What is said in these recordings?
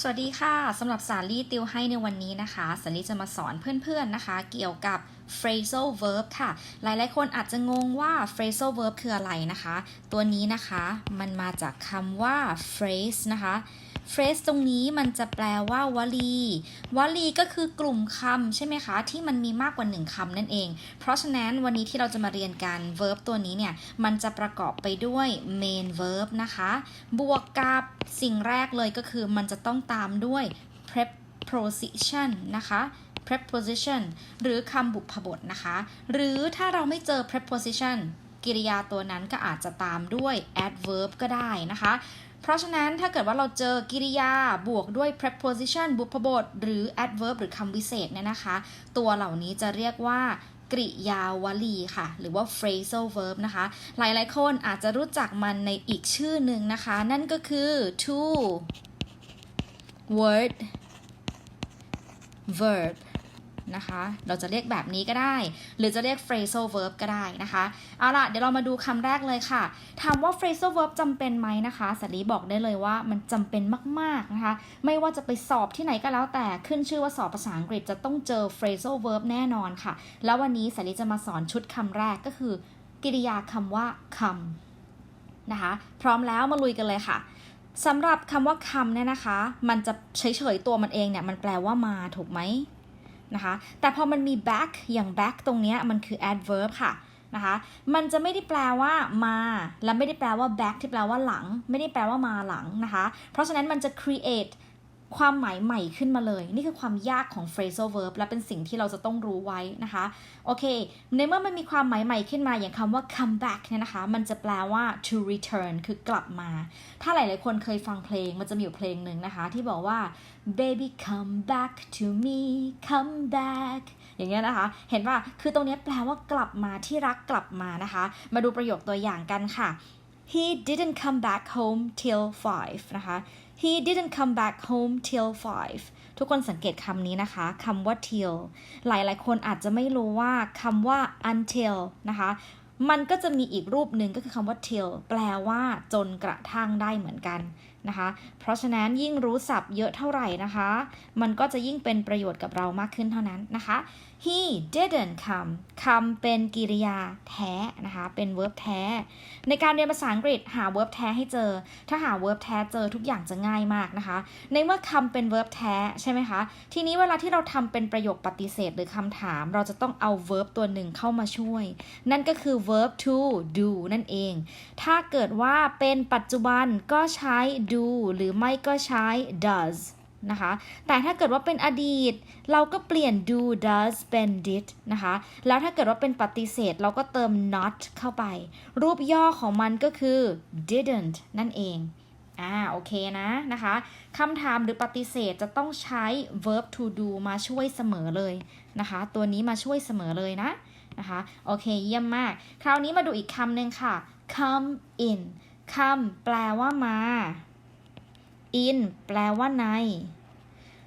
สวัสดีค่ะสำหรับสารีติวให้ในวันนี้นะคะสารีจะมาสอนเพื่อนๆนะคะ เกี่ยวกับ phrasal verb ค่ะ หลายๆคนอาจจะงงว่า phrasal verb คืออะไรนะคะ ตัวนี้นะคะมันมาจากคำว่า phrase นะคะ phrase ตรงนี้มันจะแปลว่าวลี วลีก็คือกลุ่มคำใช่ไหมคะ ที่มันมีมากกว่าหนึ่งคำนั่นเอง เพราะฉะนั้นวันนี้ที่เราจะมาเรียนกัน verb ตัวนี้เนี่ย มันจะประกอบไปด้วย main verb นะคะ บวกกับสิ่งแรกเลยก็คือมันจะต้องตามด้วย preposition นะคะ preposition หรือคำบุพบทนะคะ หรือถ้าเราไม่เจอ preposition กริยาตัวนั้นก็อาจจะตามด้วย adverb ก็ได้นะคะ เพราะฉะนั้นถ้าเกิดว่าเราเจอกิริยาบวกด้วย preposition บุพบท หรือ adverb หรือคำวิเศษเนี่ยนะคะ ตัวเหล่านี้จะเรียกว่ากริยาวลีค่ะ หรือว่า phrasal verb นะคะ หลายๆ คนอาจจะรู้จักมันในอีกชื่อหนึ่งนะคะ นั่นก็คือ to word verb นะคะ เราจะเรียกแบบนี้ก็ได้ หรือจะเรียก phrasal verb ก็ได้นะคะ เอาล่ะ เดี๋ยวเรามาดูคำแรกเลยค่ะ ถามว่า phrasal verb จำเป็นไหมนะคะสลีบอกได้เลยว่ามันจำเป็นมากๆนะคะ ไม่ว่าจะไปสอบที่ไหนก็แล้วแต่ขึ้นชื่อว่าสอบภาษาอังกฤษจะต้องเจอ phrasal verb แน่นอนค่ะ แล้ววันนี้สลีจะมาสอนชุดคำแรกก็คือกริยาคำว่าคำนะคะ พร้อมแล้วมาลุยกันเลยค่ะสำหรับคำว่าคำเนี่ยนะคะ มันจะเฉยๆตัวมันเองเนี่ย มันแปลว่ามาถูกไหม นะคะ แต่พอมันมี back อย่าง back ตรงนี้มันคือ adverb ค่ะนะคะ มันจะไม่ได้แปลว่ามา และไม่ได้แปลว่า back ที่แปลว่าหลัง ไม่ได้แปลว่ามาหลังนะคะ เพราะฉะนั้นมันจะ create ความหมายใหม่ขึ้นมาเลย นี่คือความยากของ phrasal verb และเป็นสิ่งที่เราจะต้องรู้ไว้นะคะ โอเค ในเมื่อมันมีความหมายใหม่ขึ้นมาอย่างคำว่า come back เนี่ยนะคะ มันจะแปลว่า to return คือกลับมา ถ้าหลาย ๆ คนเคยฟังเพลง มันจะมีอยู่เพลงหนึ่งนะคะ ที่บอกว่า baby come back to me come back อย่างเงี้ยนะคะ เห็นว่าคือตรงนี้แปลว่ากลับมาที่รักกลับมานะคะ มาดูประโยคตัวอย่างกันค่ะ he didn't come back home till five นะคะ he didn't come back home till five ทุกคนสังเกตคำนี้นะคะคำว่า till หลายๆ คนอาจจะไม่รู้ว่าคำว่า until นะคะมันก็จะมีอีกรูปหนึ่งก็คือคำว่า till แปลว่าจนกระทั่งได้เหมือนกัน นะคะ เพราะฉะนั้นยิ่งรู้ศัพท์เยอะเท่าไหร่นะคะ มันก็จะยิ่งเป็นประโยชน์กับเรามากขึ้นเท่านั้นนะคะ he didn't come come เป็นกริยาแท้นะคะ เป็น verb แท้ ในการเรียนภาษาอังกฤษหา verb แท้ให้เจอ ถ้าหา verb แท้เจอทุกอย่างจะง่ายมากนะคะ ในเมื่อคำเป็น verb แท้ใช่ไหมคะ ทีนี้เวลาที่เราทำเป็นประโยคปฏิเสธหรือคำถาม เราจะต้องเอา verb ตัวหนึ่งเข้ามาช่วย นั่นก็คือ verb to do นั่นเอง ถ้าเกิดว่าเป็นปัจจุบันก็ใช้ do หรือไม่ก็ใช้ does นะคะ แต่ถ้าเกิดว่าเป็นอดีต เราก็เปลี่ยน do does เป็น did นะคะ แล้วถ้าเกิดว่าเป็นปฏิเสธ เราก็เติม not เข้าไป รูปย่อของมันก็คือ didn't นั่นเอง อ่า โอเคนะนะคะคำถามหรือปฏิเสธจะต้องใช้ verb to do มาช่วยเสมอเลยนะคะ ตัวนี้มาช่วยเสมอเลยนะนะคะ โอเค เยี่ยมมาก คราวนี้มาดูอีกคำหนึ่งค่ะ come in คำแปลว่ามา in แปลว่าใน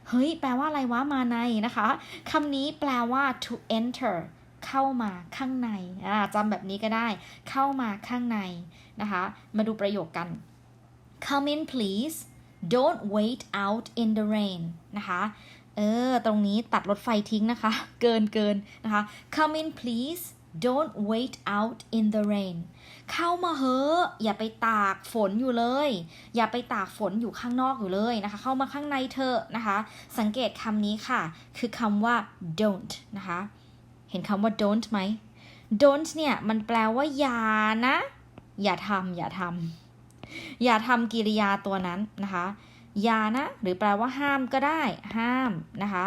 เฮ้ย แปลว่าอะไรวะ มาในนะคะคำนี้แปลว่า to enter เข้ามาข้างในอ่าจำแบบนี้ก็ได้ เข้ามาข้างในนะคะ มาดูประโยคกัน come in please don't wait out in the rain นะคะ เออ ตรงนี้ตัดรถไฟทิ้งนะคะ เกินเกินนะคะ come in please don't wait out in the rain เข้ามาเฮอะอย่าไปตากฝนอยู่เลย อย่าไปตากฝนอยู่ข้างนอกอยู่เลยนะคะ เข้ามาข้างในเถอะนะคะ สังเกตคำนี้ค่ะ คือคำว่า don't นะคะ เห็นคำว่า don't ไหม don't เนี่ย มันแปลว่าอย่านะ อย่าทำอย่าทำอย่าทำกิริยาตัวนั้นนะคะ อย่านะ หรือแปลว่าห้ามก็ได้ ห้ามนะคะ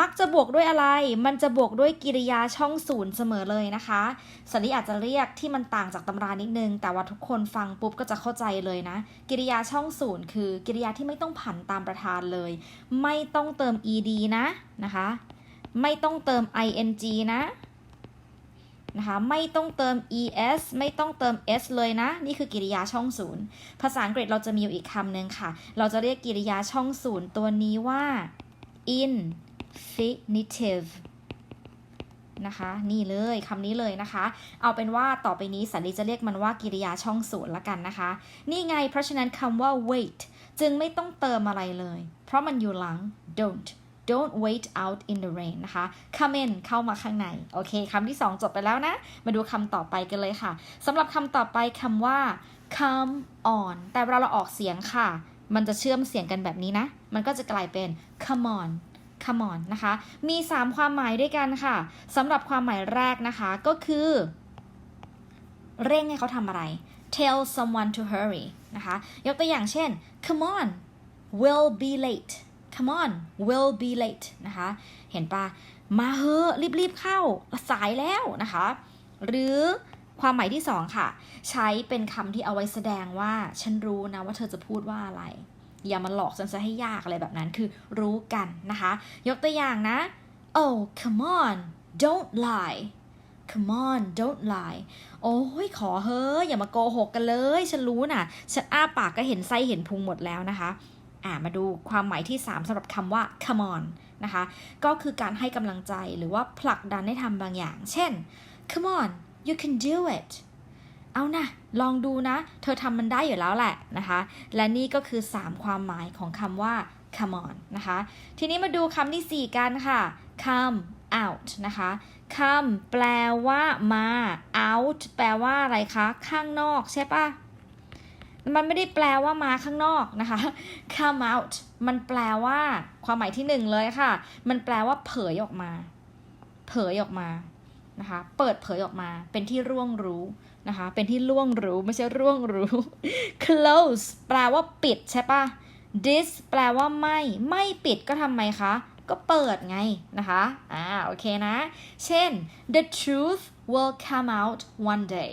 มักจะบวกด้วยอะไร มันจะบวกด้วยกิริยาช่องศูนย์เสมอเลยนะคะสันนิอาจจะเรียกที่มันต่างจากตำรานิดนึง แต่ว่าทุกคนฟังปุ๊บก็จะเข้าใจเลยนะ กิริยาช่องศูนย์คือ กิริยาที่ไม่ต้องผันตามประธานเลย ไม่ต้องเติม ed นะนะคะ ไม่ต้องเติม ing นะนะคะไม่ต้องเติม es ไม่ต้องเติม s เลยนะ นี่คือกิริยาช่องศูนย์ภาษาอังกฤษเราจะมีอยู่อีกคำหนึ่งค่ะ เราจะเรียกกิริยาช่องศูนย์ตัวนี้ว่า in infinitive นะคะ นี่เลยคำนี้เลยนะคะ เอาเป็นว่าต่อไปนี้สันนิจะเรียกมันว่ากิริยาช่องศูนย์ละกันนะคะ นี่ไงเพราะฉะนั้นคำว่า wait จึงไม่ต้องเติมอะไรเลย เพราะมันอยู่หลัง don't don't wait out in the rain นะคะ come in เข้ามาข้างใน โอเคคำที่ 2 จบไปแล้วนะ มาดูคำต่อไปกันเลยค่ะสำหรับคำต่อไปคำว่า come on แต่เวลาเราออกเสียงค่ะ มันจะเชื่อมเสียงกันแบบนี้นะ มันก็จะกลายเป็น come on come on นะคะ มี 3 ความหมายด้วยกันค่ะสำหรับความหมายแรกนะคะก็คือ เร่งให้เขาทำอะไร tell someone to hurry นะคะ ยกตัวอย่างเช่น come on will be late come on will be late นะคะ เห็นปะมาเฮอรีบๆเข้าสายแล้วนะคะ หรือความหมายที่สองค่ะ ใช้เป็นคำที่เอาไว้แสดงว่า ฉันรู้นะว่าเธอจะพูดว่าอะไร อย่ามาหลอกฉันซะให้ยากอะไรแบบนั้นคือรู้กันนะคะ ยกตัวอย่างนะ oh come on don't lie come on don't lie โอ้ยขอเฮ้ยอย่ามาโกหกกันเลย ฉันรู้นะ่ะ ฉันอ้าปากก็เห็นไส้เห็นพุงหมดแล้วนะคะ อ่ามาดูความหมายที่ 3สำหรับคำว่า come on นะคะ ก็คือการให้กำลังใจหรือว่าผลักดันให้ทำบางอย่าง เช่น come on you can do it เอานะลองดูนะ เธอทำมันได้อยู่แล้วแหละนะคะ และนี่ก็คือ 3 ความหมายของคำว่า come on นะคะ ทีนี้มาดูคำที่ 4 กันค่ะ come out นะคะ come แปลว่ามา out แปลว่าอะไรคะ ข้างนอกใช่ปะมันไม่ได้แปลว่ามาข้างนอกนะคะ come out มันแปลว่า ความหมายที่หนึ่งเลยค่ะ มันแปลว่าเผยออกมา เผยออกมานะคะ เปิดเผยออกมา เป็นที่ร่วงรู้ นะคะ เป็นที่ล่วงรู้ไม่ใช่ร่วงรู้ close แปลว่าปิดใช่ปะ this แปลว่าไม่ ไม่ปิดก็ทำไมคะ ก็เปิดไงนะคะ อ่า โอเคนะ เช่น the truth will come out one day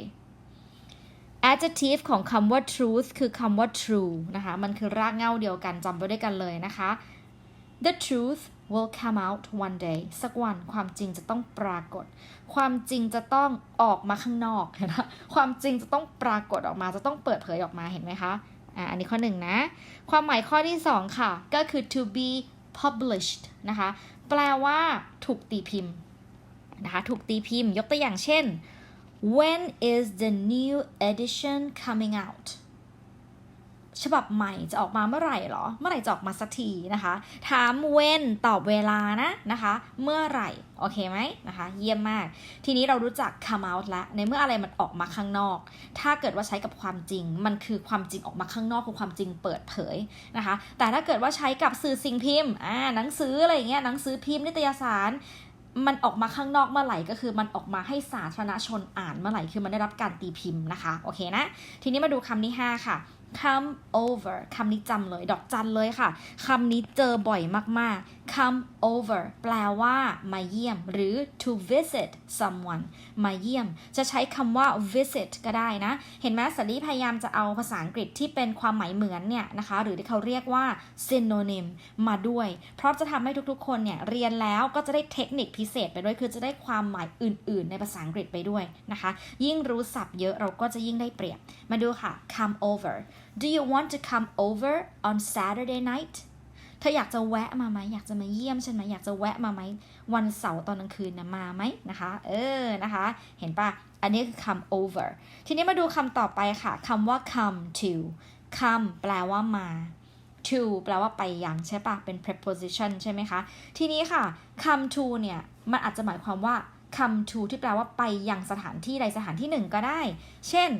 adjective ของคำว่า truth คือคำว่า true นะคะ มันคือรากเหง้าเดียวกันจำไว้ด้วยกันเลยนะคะ the truth will come out one day สักวันความจริงจะต้องปรากฏ ความจริงจะต้องออกมาข้างนอกนะความจริงจะต้องปรากฏออกมาจะต้องเปิดเผยออกมาเห็นไหมคะอ่าอันนี้ข้อหนึ่งนะ ความหมายข้อที่สองค่ะ ก็คือ to be published นะคะ แปลว่าถูกตีพิมพ์นะคะถูกตีพิมพ์ยกตัวอย่างเช่น when is the new edition coming out ฉบับใหม่จะออกมาเมื่อไหร่หรอ เมื่อไหร่จะออกมาสักทีนะคะ ถาม when ตอบเวลานะนะคะ เมื่อไหร่ โอเคไหมนะคะ เยี่ยมมาก ทีนี้เรารู้จัก come out แล้วในเมื่ออะไรมันออกมาข้างนอก ถ้าเกิดว่าใช้กับความจริง มันคือความจริงออกมาข้างนอกคือความจริงเปิดเผยนะคะ แต่ถ้าเกิดว่าใช้กับสื่อสิ่งพิมพ์อ่าหนังสืออะไรเงี้ย หนังสือพิมพ์นิตยสารมันออกมาข้างนอกเมื่อไหร่ก็คือมันออกมาให้สาธารณชนอ่านเมื่อไหร่คือมันได้รับการตีพิมพ์นะคะ โอเคนะ ทีนี้มาดูคำที่ 5 ค่ะ come over คำนี้จำเลย ดอกจันเลยค่ะ คำนี้เจอบ่อยมากๆ come over แปลว่า มาเยี่ยม หรือ to visit someone มาเยี่ยม จะใช้คำว่า visit ก็ได้นะ เห็นไหมสลีพยายามจะเอาภาษาอังกฤษที่เป็นความหมายเหมือนเนี่ยนะคะ หรือที่เขาเรียกว่า synonym มาด้วย เพราะจะทำให้ทุกๆ คนเนี่ยเรียนแล้วก็จะได้เทคนิคพิเศษไปด้วย คือจะได้ความหมายอื่น ๆ ในภาษาอังกฤษไปด้วยนะคะ ยิ่งรู้ศัพท์เยอะเราก็จะยิ่งได้เปรียบ มาดูค่ะ come over Do you want to come over on Saturday night เธออยากจะแวะมาไหมอยากจะมาเยี่ยมฉันไหมอยากจะแวะมาไหมวันเสาร์ตอนกลางคืนนะมาไหมนะคะ เออนะคะ เห็นปะอันนี้คือ come over ทีนี้มาดูคำต่อไปค่ะคำว่า come to come แปลว่ามา to แปลว่าไปยังใช่ปะเป็น preposition ใช่ไหมคะ ทีนี้ค่ะ come to เนี่ย มันอาจจะหมายความว่า come to ที่แปลว่าไปยังสถานที่ใดสถานที่หนึ่งก็ได้ เช่น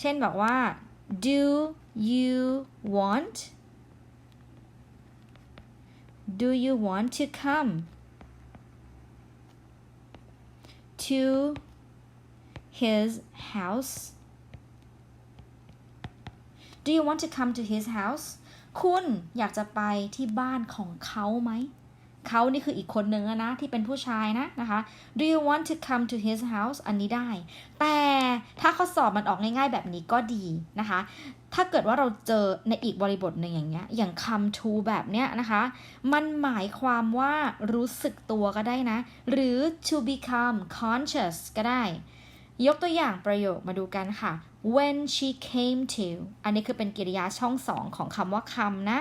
เช่นบอกว่า do you want do you want to come to his house do you want to come to his house คุณอยากจะไปที่บ้านของเขาไหม เขานี่คืออีกคนนึงนะ ที่เป็นผู้ชายนะนะคะ do you want to come to his house อันนี้ได้ แต่ถ้าข้อสอบมันออกง่ายๆแบบนี้ก็ดีนะคะ ถ้าเกิดว่าเราเจอในอีกบริบทหนึ่งอย่างเงี้ย อย่าง come to แบบเนี้ยนะคะ มันหมายความว่ารู้สึกตัวก็ได้นะ หรือ to become conscious ก็ได้ ยกตัวอย่างประโยคมาดูกันค่ะ when she came to อันนี้คือเป็นกริยาช่องสองของคำว่า come นะ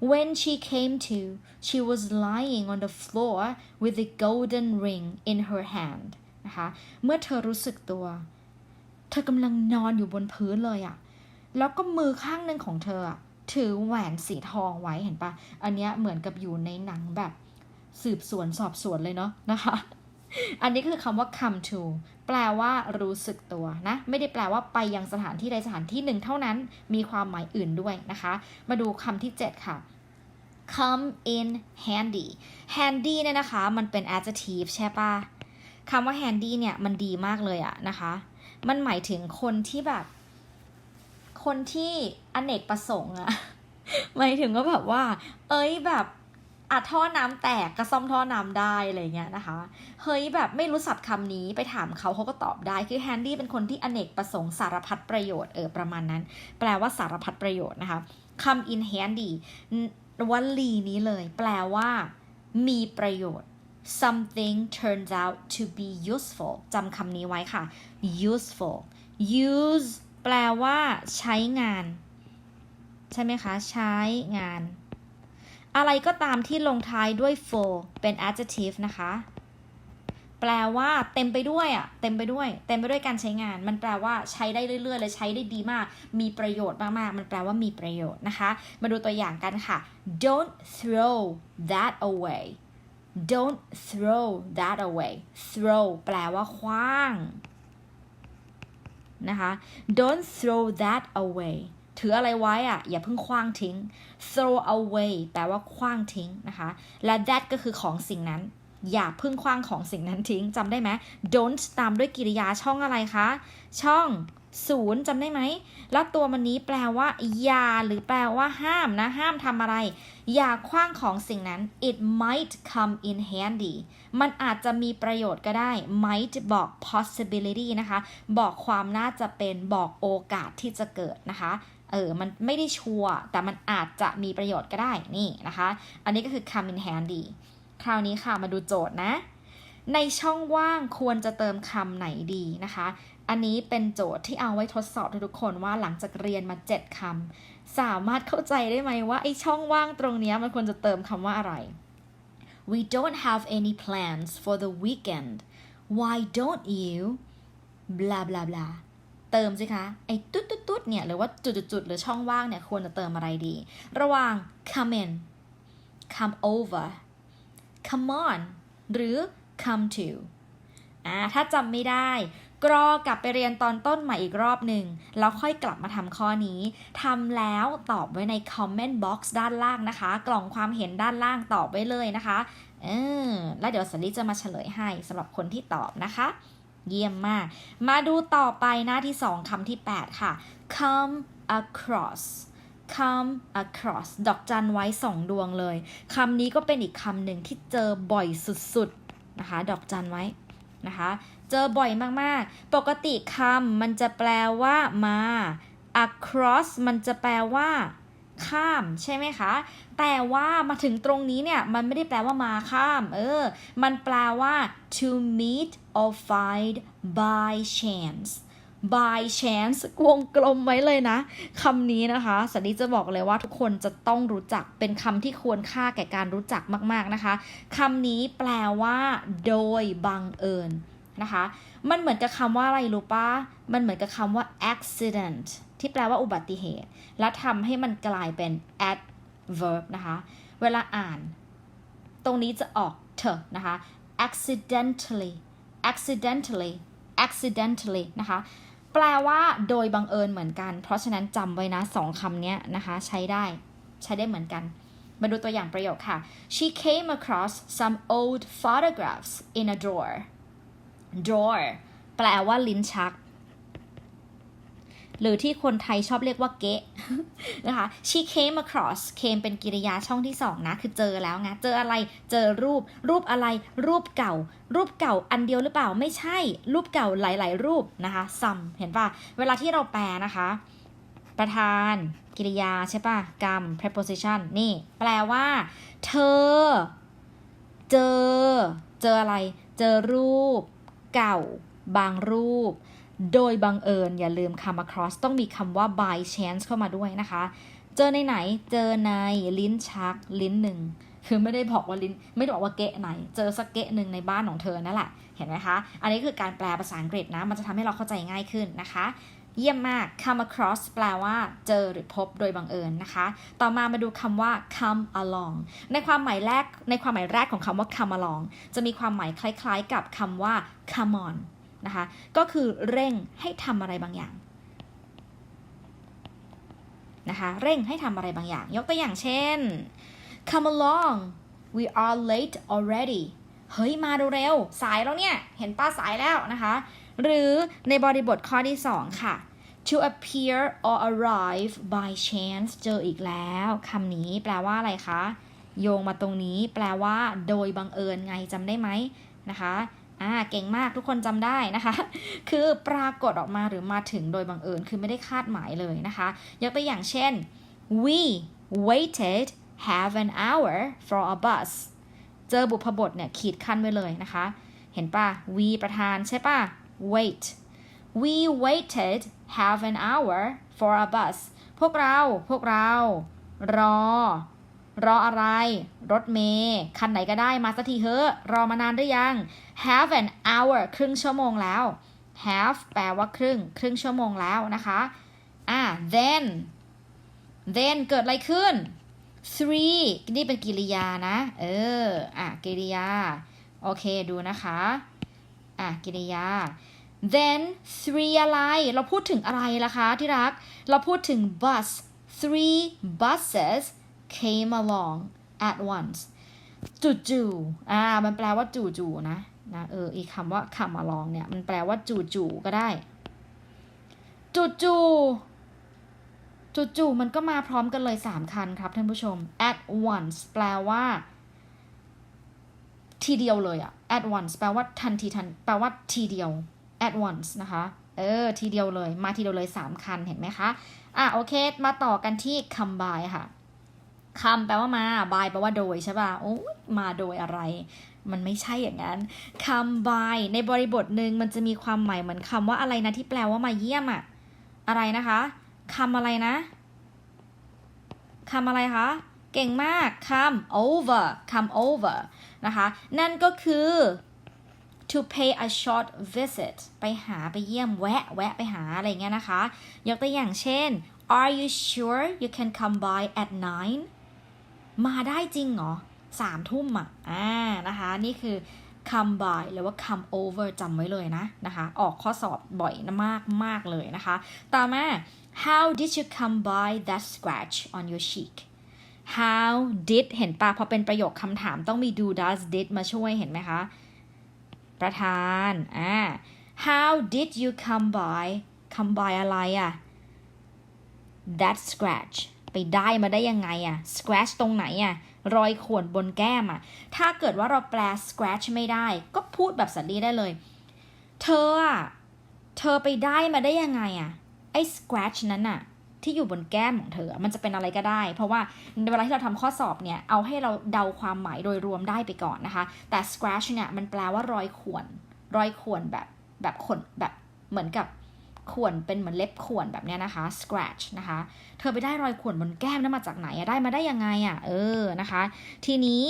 When she came to, she was lying on the floor with a golden ring in her hand นะคะเมื่อเธอรู้สึกตัว เธอกำลังนอนอยู่บนพื้นเลยอะแล้วก็มือข้างหนึ่งของเธออะถือแหวนสีทองไว้เห็นปะอันเนี้ยเหมือนกับอยู่ในหนังแบบสืบสวนสอบสวนเลยเนาะนะคะ อันนี้คือคำว่า come to แปลว่ารู้สึกตัวนะ ไม่ได้แปลว่าไปยังสถานที่ใดสถานที่หนึ่งเท่านั้น มีความหมายอื่นด้วยนะคะ มาดูคำที่ 7 ค่ะ come in handy handy เนี่ยนะคะ มันเป็น adjective ใช่ปะคำว่า handy เนี่ย มันดีมากเลยอะนะคะ มันหมายถึงคนที่แบบ คนที่อเนกประสงค์อะหมายถึงว่าแบบว่า เอ้ยแบบ อัดท่อน้ำแตกก็ซ่อมท่อน้ำได้อะไรเงี้ยนะคะ เฮ้ยแบบไม่รู้ศัพท์คำนี้ไปถามเขาเขาก็ตอบได้ คือแฮนดี้เป็นคนที่อเนกประสงค์สารพัดประโยชน์เออประมาณนั้น แปลว่าสารพัดประโยชน์นะคะ come in handy วลีนี้เลย แปลว่า มีประโยชน์ something turns out to be useful จำคำนี้ไว้ค่ะ useful use แปลว่า ใช้งาน ใช่ไหมคะ ใช้งาน อะไรก็ตามที่ลงท้ายด้วย full เป็น adjective นะคะ แปลว่าเต็มไปด้วยอะเต็มไปด้วย เต็มไปด้วยการใช้งาน มันแปลว่าใช้ได้เรื่อยๆเลยใช้ได้ดีมาก มีประโยชน์มากๆ มันแปลว่ามีประโยชน์นะคะ มาดูตัวอย่างกันค่ะ don't throw that away don't throw that away throw แปลว่าคว้างนะคะ don't throw that away ถืออะไรไว้อะอย่าเพิ่งคว้างทิ้ง throw away แปลว่าคว้างทิ้งนะคะ และ that ก็คือของสิ่งนั้น อย่าเพิ่งคว้างของสิ่งนั้นทิ้งจำได้ไหม don't ตามด้วยกริยาช่องอะไรคะ ช่องศูนย์จำได้ไหม แล้วตัวมันนี้แปลว่า อย่า หรือแปลว่าห้ามนะ ห้ามทำอะไร อย่าคว้างของสิ่งนั้น it might come in handy มันอาจจะมีประโยชน์ก็ได้ might บอก possibility นะคะ บอกความน่าจะเป็น บอกโอกาสที่จะเกิดนะคะ เออ มันไม่ได้ชัวร์แต่มันอาจจะมีประโยชน์ก็ได้นี่นะคะ อันนี้ก็คือ come in handy คราวนี้ค่ะมาดูโจทย์นะ ในช่องว่างควรจะเติมคำไหนดีนะคะ อันนี้เป็นโจทย์ที่เอาไว้ทดสอบทุกคนว่าหลังจากเรียนมา 7คำสามารถเข้าใจได้ไหมว่าไอ้ช่องว่างตรงนี้มันควรจะเติมคำว่าอะไร We don't have any plans for the weekend why don't you blah blah blah เติมสิคะไอ้ตุ๊ดตุ๊ดตุ๊ดเนี่ยหรือว่าจุดจุดๆหรือช่องว่างเนี่ยควรจะเติมอะไรดี ระหว่าง come in come over come on หรือ come to อ่าถ้าจำไม่ได้กรอกลับไปเรียนตอนต้นใหม่อีกรอบหนึ่ง แล้วค่อยกลับมาทำข้อนี้ทำแล้วตอบไว้ใน comment box ด้านล่างนะคะ กล่องความเห็นด้านล่างตอบไว้เลยนะคะ เออแล้วเดี๋ยวสลิจะมาเฉลยให้สำหรับคนที่ตอบนะคะ เยี่ยมมาก มาดูต่อไปหน้าที่2คำที่ 8 ค่ะ come across come across ดอกจันไว้2ดวงเลย คำนี้ก็เป็นอีกคำหนึ่งที่เจอบ่อยสุดๆ นะคะ ดอกจันไว้นะคะ เจอบ่อยมากๆ ปกติคำมันจะแปลว่ามา across มันจะแปลว่า ข้ามใช่ไหมคะ แต่ว่ามาถึงตรงนี้เนี่ยมันไม่ได้แปลว่ามาข้าม เออ มันแปลว่า to meet or find by chance by chance วงกลมไว้เลยนะคำนี้นะคะ สันนิจะบอกเลยว่าทุกคนจะต้องรู้จักเป็นคำที่ควรค่าแก่การรู้จักมาก ๆนะคะคำนี้แปลว่า โดยบังเอิญนะคะ มันเหมือนกับคำว่าอะไรรู้ปะมันเหมือนกับคำว่า accident ที่แปลว่าอุบัติเหตุ แล้วทำให้มันกลายเป็น adverb นะคะ เวลาอ่าน ตรงนี้จะออกเถอะนะคะ accidentally accidentally accidentally นะคะ แปลว่าโดยบังเอิญเหมือนกัน เพราะฉะนั้นจำไว้นะสองคำนี้นะคะ ใช้ได้ ใช้ได้เหมือนกัน มาดูตัวอย่างประโยคค่ะ she came across some old photographs in a drawer drawer แปลว่าลิ้นชัก หรือที่คนไทยชอบเรียกว่าเกะนะคะ she came across came เป็นกริยาช่องที่สองนะ คือเจอแล้วไงเจออะไรเจอรูป รูปอะไร รูปเก่า รูปเก่าอันเดียวหรือเปล่าไม่ใช่ รูปเก่าหลาย ๆ รูปนะคะ some เห็นป่ะ เวลาที่เราแปลนะคะ ประธานกริยาใช่ป่ะกรรม preposition นี่แปลว่า เธอ เจอ เจออะไร เจอรูป เก่า บางรูป โดยบังเอิญอย่าลืมคำ across ต้องมีคำว่า by chance เข้ามาด้วยนะคะ เจอในไหน เจอในลิ้นชัก ลิ้นหนึ่ง คือไม่ได้บอกว่าลิ้น ไม่ได้บอกว่าเกะไหน เจอสักเกะหนึ่งในบ้านของเธอนั่นแหละ เห็นไหมคะ อันนี้คือการแปลภาษาอังกฤษนะ มันจะทำให้เราเข้าใจง่ายขึ้นนะคะ เยี่ยมมาก come across แปลว่าเจอหรือพบโดยบังเอิญนะคะ ต่อมามาดูคำว่า come along ในความหมายแรก ในความหมายแรกของคำว่า come along จะมีความหมายคล้าย ๆ กับคำว่า come on นะคะ ก็คือเร่งให้ทำอะไรบางอย่างนะคะ เร่งให้ทำอะไรบางอย่าง ยกตัวอย่างเช่น come along we are late already เฮ้ย มาเร็วๆสายแล้วเนี่ย เห็นป้าสายแล้วนะคะ หรือในบริบทข้อที่ 2 ค่ะ to appear or arrive by chance เจออีกแล้วคำนี้แปลว่าอะไรคะ โยงมาตรงนี้ แปลว่า โดยบังเอิญไงจำได้ไหมนะคะ อ่าเก่งมากทุกคนจำได้นะคะ คือปรากฏออกมาหรือมาถึงโดยบังเอิญคือไม่ได้คาดหมายเลยนะคะ ยกตัวอย่างเช่น we waited half an hour for a bus เจอบุพบทเนี่ยขีดขั้นไว้เลยนะคะ เห็นป่ะ we ประธานใช่ป่ะ wait we waited half an hour for a bus พวกเราพวกเรา รอ รออะไร รถเมย์คันไหนก็ได้มาสักทีเถอะรอมานานหรือยัง half an hour ครึ่งชั่วโมงแล้ว half แปลว่าครึ่ง ครึ่งชั่วโมงแล้วนะคะอ่า then then เกิดอะไรขึ้น three นี่เป็นกริยานะ เออ อะกริยา โอเค ดูนะคะ อะกริยา then three อะไร เราพูดถึงอะไรล่ะคะที่รัก เราพูดถึง bus three buses came along at once จู่ๆอ่า มันแปลว่าจู่ๆนะ นะเอออีกคำว่า come along เนี่ย มันแปลว่าจู่ๆก็ได้ จู่ๆจู่ๆมันก็มาพร้อมกันเลย 3คันครับท่านผู้ชม at once แปลว่า ทีเดียวเลยอะ at once แปลว่าทันทีทัน แปลว่าทีเดียว at once นะคะ เออ ทีเดียวเลย มาทีเดียวเลย 3 คันเห็นไหมคะ อะ โอเค มาต่อกันที่ come by ค่ะคำแปลว่ามา by แปลว่าโดยใช่ป่ะ โอ้มาโดยอะไร มันไม่ใช่อย่างนั้นคำ by ในบริบทหนึ่งมันจะมีความหมายเหมือนคำว่าอะไรนะที่แปลว่ามาเยี่ยมอะอะไรนะคะคำอะไรนะคำอะไรคะเก่งมากคำ over คำ over นะคะ นั่นก็คือ to pay a short visit ไปหาไปเยี่ยมแวะ แวะไปหาอะไรเงี้ยนะคะ ยกตัวอย่างเช่น are you sure you can come by at nine มาได้จริงเหรอ สามทุ่มอะอ่านะคะ นี่คือ come by หรือว่า come over จำไว้เลยนะนะคะ ออกข้อสอบบ่อยมากมากเลยนะคะ ต่อมา how did you come by that scratch on your cheek how did เห็นปะพอเป็นประโยคคำถามต้องมี do does did มาช่วยเห็นไหมคะ ประธาน อ่า how did you come by come by อะไรอะ that scratch ไปได้มาได้ยังไงอะ scratch ตรงไหนอะ รอยข่วนบนแก้มอะถ้าเกิดว่าเราแปล scratch ไม่ได้ ก็พูดแบบสันลีได้เลย เธออะเธอไปได้มาได้ยังไงอะไอ้ scratch นั้นอะที่อยู่บนแก้มของเธอ มันจะเป็นอะไรก็ได้ เพราะว่าเวลาที่เราทำข้อสอบเนี่ย เอาให้เราเดาความหมายโดยรวมได้ไปก่อนนะคะ แต่ scratch เนี่ยมันแปลว่ารอยข่วน รอยข่วนแบบแบบขนแบบเหมือนกับ ข่วนเป็นเหมือนเล็บข่วนแบบเนี้ยนะคะ scratch นะคะ เธอไปได้รอยข่วนบนแก้มนั้นมาจากไหนอะได้มาได้ยังไงอะเออนะคะ ทีนี้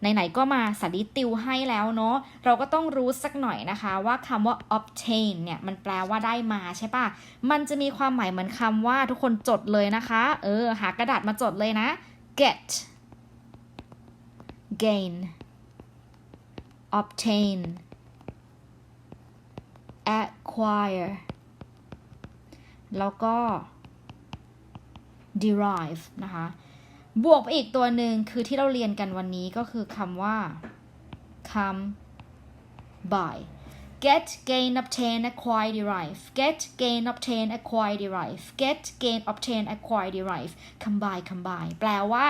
ไหนๆก็มาสาธิตติวให้แล้วเนาะเราก็ต้องรู้สักหน่อยนะคะ ว่าคำว่า obtain เนี่ยมันแปลว่าได้มาใช่ปะมันจะมีความหมายเหมือนคำว่าทุกคนจดเลยนะคะ เออ หากระดาษมาจดเลยนะ get gain obtain acquire แล้วก็ derive นะคะ บวกไปอีกตัวหนึ่งคือที่เราเรียนกันวันนี้ก็คือคำว่า come by get gain obtain acquire derive get gain obtain acquire derive get gain obtain acquire derive come by come by แปลว่า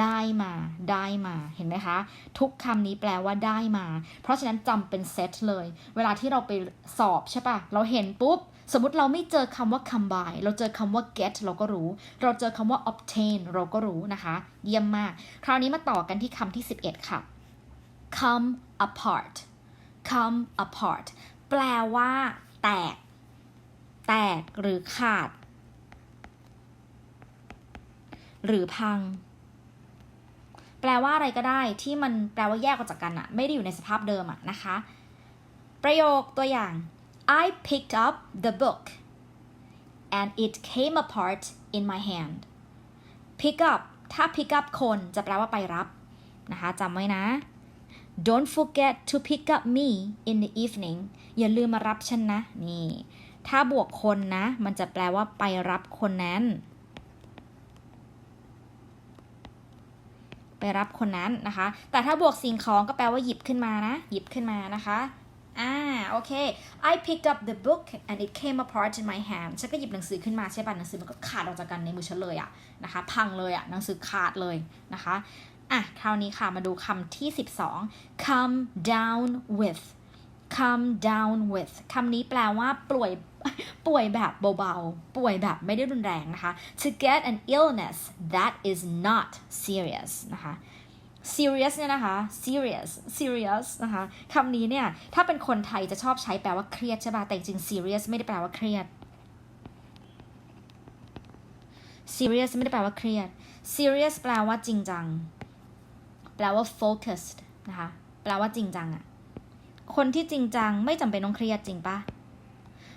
ได้มา ได้มา เห็นไหมคะ ทุกคำนี้แปลว่าได้มา เพราะฉะนั้นจำเป็นเซตเลย เวลาที่เราไปสอบใช่ปะเราเห็นปุ๊บ สมมติเราไม่เจอคำว่า come by เราเจอคำว่า get เราก็รู้ เราเจอคำว่า obtain เราก็รู้นะคะ เยี่ยมมาก คราวนี้มาต่อกันที่คำที่ 11 ค่ะ come apart come apart แปลว่า แตก แตกหรือขาด หรือพัง แปลว่าอะไรก็ได้ที่มันแปลว่าแยกออกจากกันอะไม่ได้อยู่ในสภาพเดิมอะนะคะ ประโยคตัวอย่าง I picked up the book and it came apart in my hand pick up ถ้า pick up คนจะแปลว่าไปรับนะคะจำไว้นะ don't forget to pick up me in the evening อย่าลืมมารับฉันนะ นี่ ถ้าบวกคนนะ มันจะแปลว่าไปรับคนนั้น ไปรับคนนั้นนะคะ แต่ถ้าบวกสิ่งของก็แปลว่าหยิบขึ้นมานะ หยิบขึ้นมานะคะ อ่าโอเค I picked up the book and it came apart in my hand ฉันก็หยิบหนังสือขึ้นมาใช่ป่ะหนังสือมันก็ขาดออกจากกันในมือฉันเลยอะนะคะพังเลยอะหนังสือขาดเลยนะคะอะคราวนี้ค่ะมาดูคำที่ 12 come down with come down with คำนี้แปลว่าป่วยป่วยแบบเบาๆ ป่วยแบบไม่ได้รุนแรงนะคะ to get an illness that is not serious นะคะ serious เนี่ยนะคะ serious serious นะคะคำนี้เนี่ยถ้าเป็นคนไทยจะชอบใช้แปลว่าเครียดใช่ป่ะแต่จริง serious ไม่ได้แปลว่าเครียด serious ไม่ได้แปลว่าเครียด serious แปลว่าจริงจัง แปลว่า focused นะคะ แปลว่าจริงจังอะคนที่จริงจังไม่จำเป็นต้องเครียดจริงปะ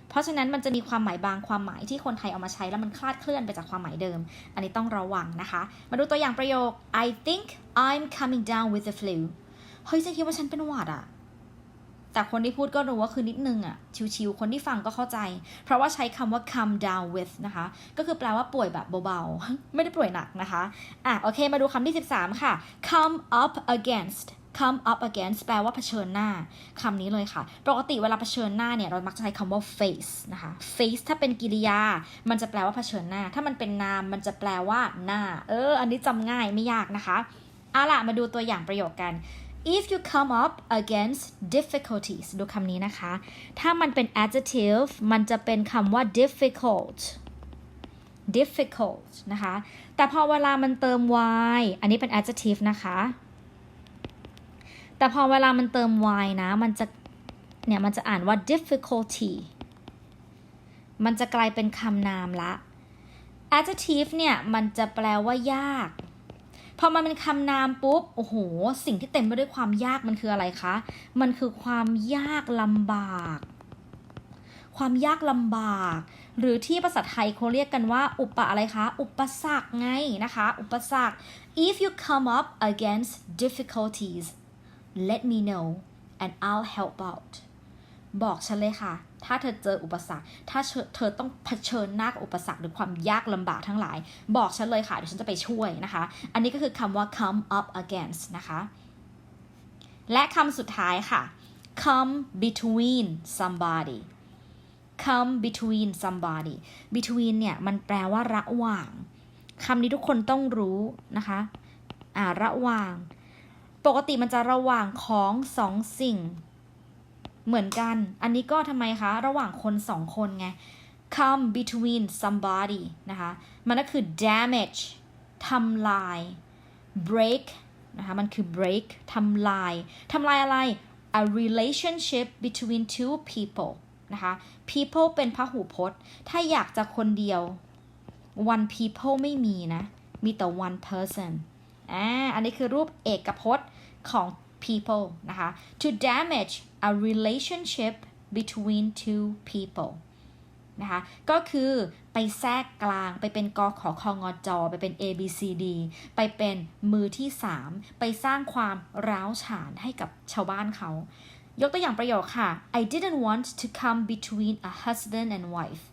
เพราะฉะนั้นมันจะมีความหมายบางความหมายที่คนไทยเอามาใช้แล้วมันคลาดเคลื่อนไปจากความหมายเดิม อันนี้ต้องระวังนะคะ มาดูตัวอย่างประโยค I think I'm coming down with the flu เฮ้ยฉันคิดว่าฉันเป็นหวัดอะแต่คนที่พูดก็รู้ว่าคือนิดนึงอะชิวๆคนที่ฟังก็เข้าใจ เพราะว่าใช้คำว่า come down with นะคะ ก็คือแปลว่าป่วยแบบเบาๆ ไม่ได้ป่วยหนักนะคะ อะโอเค มาดูคำที่ 13 ค่ะ come up against come up against แปลว่าเผชิญหน้าคำนี้เลยค่ะ ปกติเวลาเผชิญหน้าเนี่ย เรามักจะใช้คำว่า face นะคะ face ถ้าเป็นกริยา มันจะแปลว่าเผชิญหน้า ถ้ามันเป็นนาม มันจะแปลว่าหน้า เออ อันนี้จำง่ายไม่ยากนะคะเอาล่ะ มาดูตัวอย่างประโยคกัน if you come up against difficulties ดูคำนี้นะคะ ถ้ามันเป็น adjective มันจะเป็นคำว่า difficult difficult นะคะ แต่พอเวลามันเติม y อันนี้เป็น adjective นะคะ แต่พอเวลามันเติม y นะ มันจะ เนี่ย มันจะอ่านว่า difficulty มันจะกลายเป็นคำนามละ adjective เนี่ย มันจะแปลว่ายาก พอมันเป็นคำนามปุ๊บ โอ้โห สิ่งที่เต็มไปด้วยความยากมันคืออะไรคะ มันคือความยากลำบาก ความยากลำบาก หรือที่ภาษาไทยเขาเรียกกันว่า อุปอะไรคะ อุปสรรคไงนะคะ อุปสรรค if you come up against difficulties let me know and I'll help out บอกฉันเลยค่ะ ถ้าเธอเจออุปสรรค ถ้าเธอต้องเผชิญหน้ากับอุปสรรคหรือความยากลำบากทั้งหลาย บอกฉันเลยค่ะ เดี๋ยวฉันจะไปช่วยนะคะ อันนี้ก็คือคำว่า come up against นะคะ และคำสุดท้ายค่ะ come between somebody come between somebody between เนี่ย มันแปลว่าระหว่างคำนี้ทุกคนต้องรู้นะคะ อ่า ระหว่าง ปกติมันจะระหว่างของสองสิ่ง เหมือนกัน อันนี้ก็ทำไมคะ ระหว่างคนสองคนไง come between somebody นะคะ มันก็คือ damage ทำลาย break นะคะ มันคือ break ทำลาย ทำลายอะไร a relationship between two people นะคะ people เป็นพหูพจน์ ถ้าอยากจะคนเดียว one people ไม่มีนะ มีแต่ one person อ่าอันนี้คือรูปเอกพจน์ของ people นะคะ to damage a relationship between two people นะคะก็คือไปแทรกกลางไปเป็นกอขอคองอจอ ไปเป็น A B C D ไปเป็นมือที่ 3 ไปสร้างความร้าวฉานให้กับชาวบ้านเขา ยกตัวอย่างประโยคค่ะ I didn't want to come between a husband and wife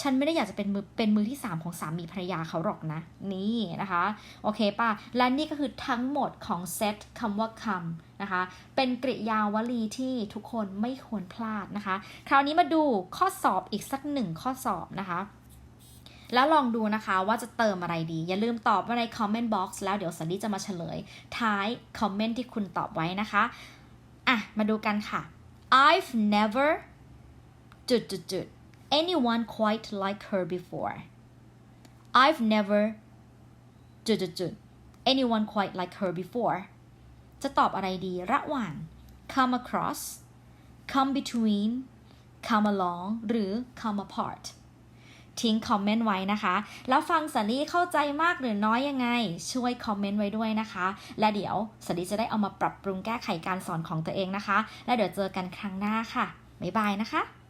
ฉันไม่ได้อยากจะเป็นมือเป็นมือที่ 3 ของสามีภรรยาเขาหรอกนะ นี่นะคะ โอเคป่ะ และนี่ก็คือทั้งหมดของเซตคำว่าคำนะคะ เป็นกริยาวลีที่ทุกคนไม่ควรพลาดนะคะ คราวนี้มาดูข้อสอบอีกสักหนึ่งข้อสอบนะคะแล้วลองดูนะคะว่าจะเติมอะไรดี อย่าลืมตอบมาใน comment box แล้วเดี๋ยวสันดี้จะมาเฉลย ท้ายคอมเมนต์ที่คุณตอบไว้นะคะ อะ มาดูกันค่ะ I've never จุดจุดจุด anyone quite like her before I've never จุดจุด anyone quite like her before จะตอบอะไรดีระหว่าง come across come between come along หรือ come apart ทิ้งคอมเมนต์ไว้นะคะ แล้วฟังสันนี่เข้าใจมากหรือน้อยยังไง ช่วยคอมเมนต์ไว้ด้วยนะคะ และเดี๋ยวสันนี่จะได้เอามาปรับปรุงแก้ไขการสอนของตัวเองนะคะ และเดี๋ยวเจอกันครั้งหน้าค่ะ บ๊ายบายนะคะ